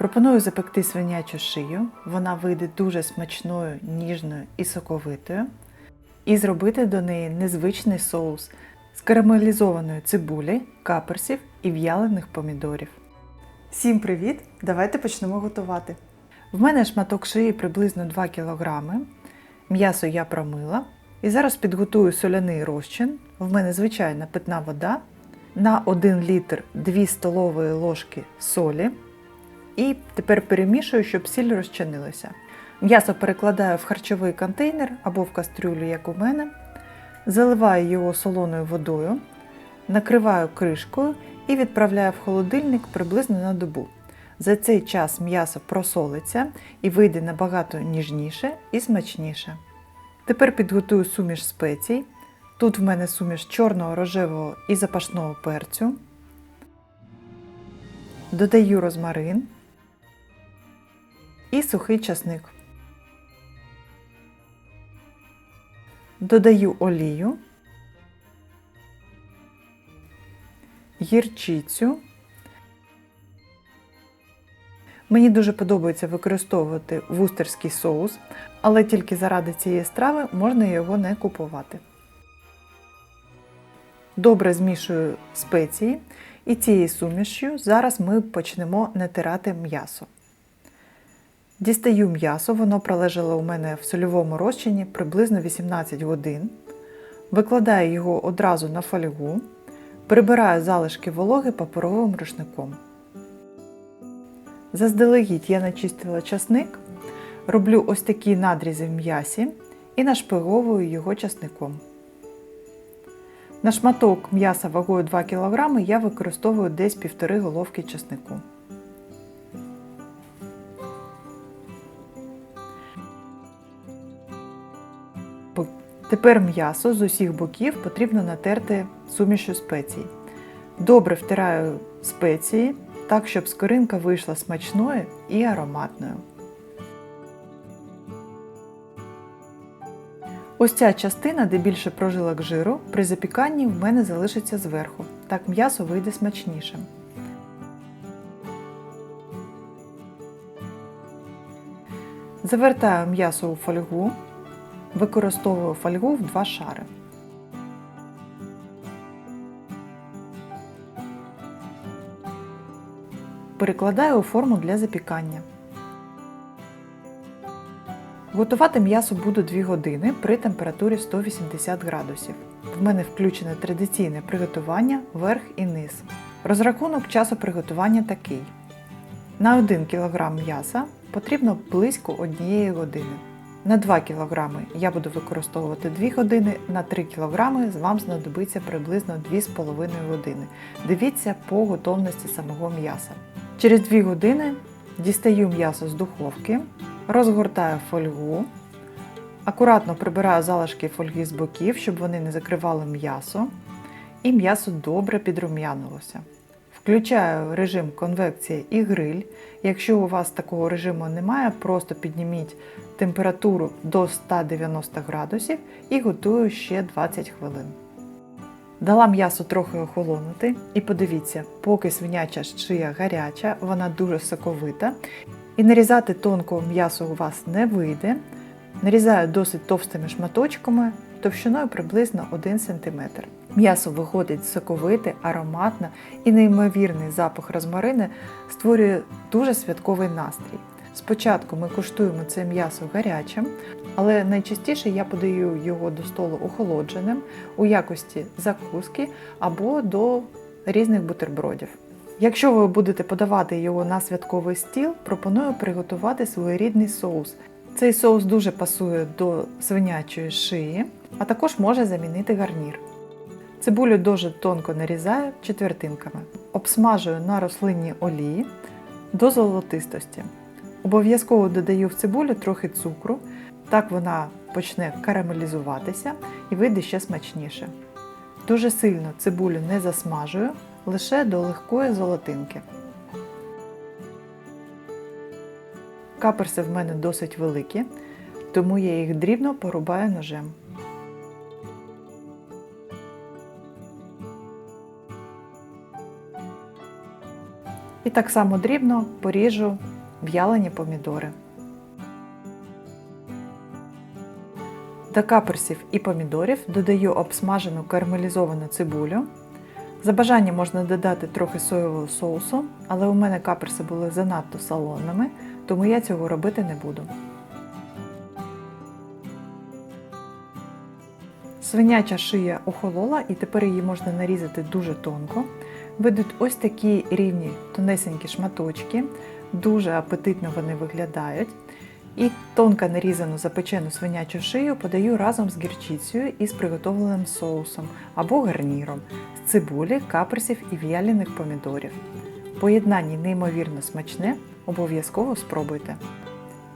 Пропоную запекти свинячу шию. Вона вийде дуже смачною, ніжною і соковитою. І зробити до неї незвичний соус з карамелізованої цибулі, каперсів і в'ялених помідорів. Всім привіт! Давайте почнемо готувати. В мене шматок шиї приблизно 2 кг. М'ясо я промила. І зараз підготую соляний розчин. В мене звичайна питна вода. На 1 літр 2 столової ложки солі. І тепер перемішую, щоб сіль розчинилася. М'ясо перекладаю в харчовий контейнер або в кастрюлю, як у мене. Заливаю його солоною водою, накриваю кришкою і відправляю в холодильник приблизно на добу. За цей час м'ясо просолиться і вийде набагато ніжніше і смачніше. Тепер підготую суміш спецій. Тут в мене суміш чорного, рожевого і запашного перцю. Додаю розмарин і сухий часник. Додаю олію, гірчицю. Мені дуже подобається використовувати вустерський соус, але тільки заради цієї страви можна його не купувати. Добре змішую спеції і цією сумішю зараз ми почнемо натирати м'ясо. Дістаю м'ясо, воно пролежало у мене в сольовому розчині приблизно 18 годин. Викладаю його одразу на фольгу, прибираю залишки вологи паперовим рушником. Заздалегідь я начистила часник, роблю ось такі надрізи в м'ясі і нашпиговую його часником. На шматок м'яса вагою 2 кг я використовую десь 1,5 головки часнику. Тепер м'ясо з усіх боків потрібно натерти сумішю спецій. Добре втираю спеції, так, щоб скоринка вийшла смачною і ароматною. Ось ця частина, де більше прожилок жиру, при запіканні в мене залишиться зверху. Так м'ясо вийде смачнішим. Завертаю м'ясо у фольгу. Використовую фольгу в два шари. Перекладаю у форму для запікання. Готувати м'ясо буду 2 години при температурі 180 градусів. В мене включене традиційне приготування верх і низ. Розрахунок часу приготування такий. На 1 кг м'яса потрібно близько 1 години. На 2 кг я буду використовувати 2 години, на 3 кг вам знадобиться приблизно 2,5 години. Дивіться по готовності самого м'яса. Через 2 години дістаю м'ясо з духовки, розгортаю фольгу, акуратно прибираю залишки фольги з боків, щоб вони не закривали м'ясо, і м'ясо добре підрум'янилося. Включаю режим конвекція і гриль. Якщо у вас такого режиму немає, просто підніміть температуру до 190 градусів і готую ще 20 хвилин. Дала м'ясо трохи охолонути і подивіться, поки свиняча шия гаряча, вона дуже соковита. І нарізати тонко м'ясо у вас не вийде. Нарізаю досить товстими шматочками товщиною приблизно 1 см. М'ясо виходить соковите, ароматне і неймовірний запах розмарини створює дуже святковий настрій. Спочатку ми куштуємо це м'ясо гарячим, але найчастіше я подаю його до столу охолодженим у якості закуски або до різних бутербродів. Якщо ви будете подавати його на святковий стіл, пропоную приготувати своєрідний соус. Цей соус дуже пасує до свинячої шиї, а також може замінити гарнір. Цибулю дуже тонко нарізаю четвертинками, обсмажую на рослинній олії до золотистості. Обов'язково додаю в цибулю трохи цукру, так вона почне карамелізуватися і вийде ще смачніше. Дуже сильно цибулю не засмажую, лише до легкої золотинки. Каперси в мене досить великі, тому я їх дрібно порубаю ножем. І так само дрібно поріжу в'ялені помідори. До каперсів і помідорів додаю обсмажену карамелізовану цибулю. За бажанням можна додати трохи соєвого соусу, але у мене каперси були занадто солоними, тому я цього робити не буду. Свиняча шия охолола і тепер її можна нарізати дуже тонко. Видуть ось такі рівні тонесенькі шматочки, дуже апетитно вони виглядають. І тонко нарізану запечену свинячу шию подаю разом з гірчицею і з приготовленим соусом або гарніром з цибулі, каперсів і в'ялених помідорів. Поєднання неймовірно смачне, обов'язково спробуйте.